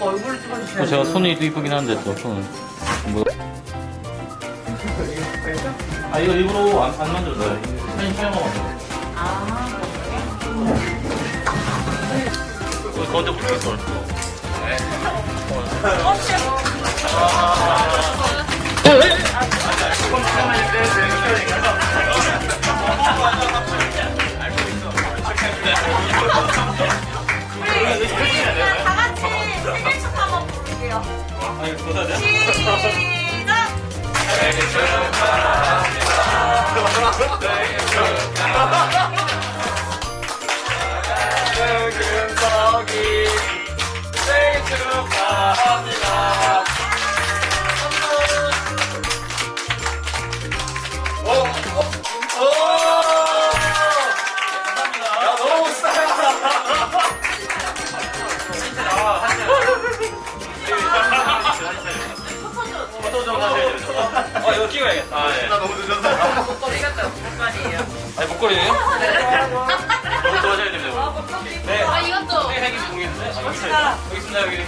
얼굴을 찍어주셔야 제가 손이 이쁘긴 한데 또 손은 뭐. 아 이거 일부러 안, 안 만들어요. 사진 촬영하고 만들어요. 아, 여기 가운데 붙겠어. 우 한번 부를게요. 시작! 금석이 생일 축하 어 이거 찍어야겠다. 아, 예. 나 너무 늦었어. 목걸이가 목걸이에요. 아니 목걸이에요? 이것도 하셔야 됩니다. 네. 아, 이것도. 네, 생일 공연. 아, 여기 있어요. 여기 있습니다 여기.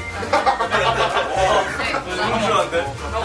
너무 좋아한데? 어,